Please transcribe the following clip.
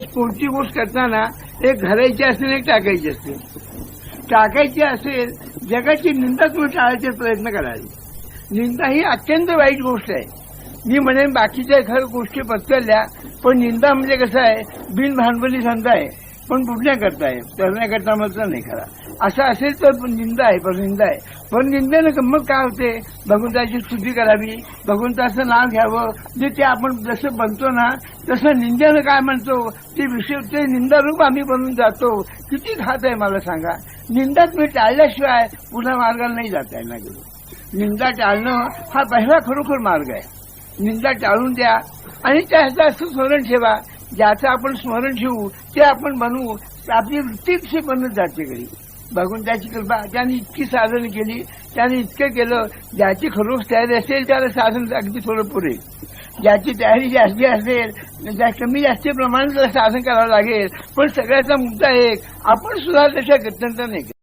कोणती गोष्ट करताना एक घरायची असेल एक टाकायची असेल. टाकायची असेल जगाची निंदा तुम्ही टाळायचे प्रयत्न करावे. निंदा ही अत्यंत वाईट गोष्ट आहे. मी म्हणेन बाकीच्या खर गोष्टी पत्करल्या पण निंदा म्हणजे कसं आहे? बिनभांडवली धंदा आहे. पण पुढण्याकरता आहे करण्याकरता मात्र नाही खरा असं असेल तर पण निंदा आहे पण निंदा आहे. पण निंदेनं मग काय होते? भगवंताची स्तुती करावी. भगवंताचं नाव घ्यावं. जे ते आपण जसं बनतो ना तसं निंद्यानं काय म्हणतो? ते विषय ते निंदारूप आम्ही बनून जातो. किती घात आहे मला सांगा. निंदा तुम्ही टाळल्याशिवाय पुन्हा मार्गाला नाही जाता येणार. गेलो निंदा टाळणं हा पहिला खरोखर मार्ग आहे. निंदा टाळून द्या. आणि त्याचं असं स्मरण ठेवा. ज्याचं आपण स्मरण ठेवू ते आपण बनवू. आपली वृत्तीशी बनत जाते घरी? भगवंताची कृपा त्याने इतकी साधन केली त्याने इतकं केलं ज्याची खरोख तयारी असेल त्याला साधन अगदी थोडं पुरेल ज्याची तयारी जास्ती असेल त्या कमी जास्ती प्रमाणात साधन करावं लागेल पण सगळ्याचा मुद्दा एक आपण सुद्धा त्याच्या गत्यंतर नाही